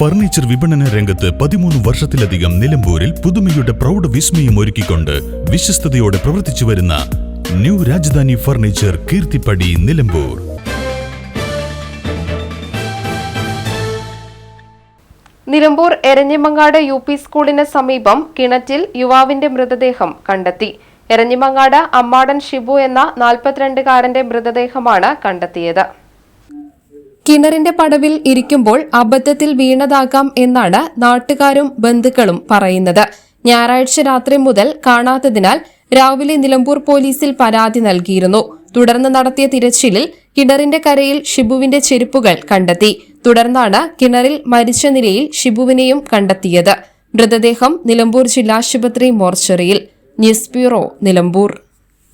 Furniture വിപണന രംഗത്ത് പതിമൂന്ന് വർഷത്തിലധികം നിലമ്പൂരിൽ പുതുമയുടെ പ്രൗഢ വിസ്മയം ഒരുക്കിക്കൊണ്ട് വിശ്വസ്തയോടെ പ്രവർത്തിച്ചു വരുന്ന new Rajadhani furniture Keerthipadi Nilambur. Nilambur Eranhimangad U P സ്കൂളിന് സമീപം കിണറ്റിൽ യുവാവിന്റെ മൃതദേഹം കണ്ടെത്തി. എരഞ്ഞിമങ്ങാട് അമ്മാടൻ ഷിബു എന്ന നാൽപ്പത്തിരണ്ടുകാരന്റെ മൃതദേഹമാണ് കണ്ടെത്തിയത്. കിണറിന്റെ പടവിൽ ഇരിക്കുമ്പോൾ അബദ്ധത്തിൽ വീണതാകാം എന്നാണ് നാട്ടുകാരും ബന്ധുക്കളും പറയുന്നത്. ഞായറാഴ്ച രാത്രി മുതൽ കാണാത്തതിനാൽ രാവിലെ നിലമ്പൂർ പോലീസിൽ പരാതി നൽകിയിരുന്നു. തുടർന്ന് നടത്തിയ തിരച്ചിലിൽ കിണറിന്റെ കരയിൽ ഷിബുവിന്റെ ചെരുപ്പുകൾ കണ്ടെത്തി. തുടർന്നാണ് കിണറിൽ മരിച്ച നിലയിൽ ഷിബുവിനെയും കണ്ടെത്തിയത്. മൃതദേഹം നിലമ്പൂർ ജില്ലാശുപത്രി മോർച്ചറിയിൽ. News bureau Nilambur.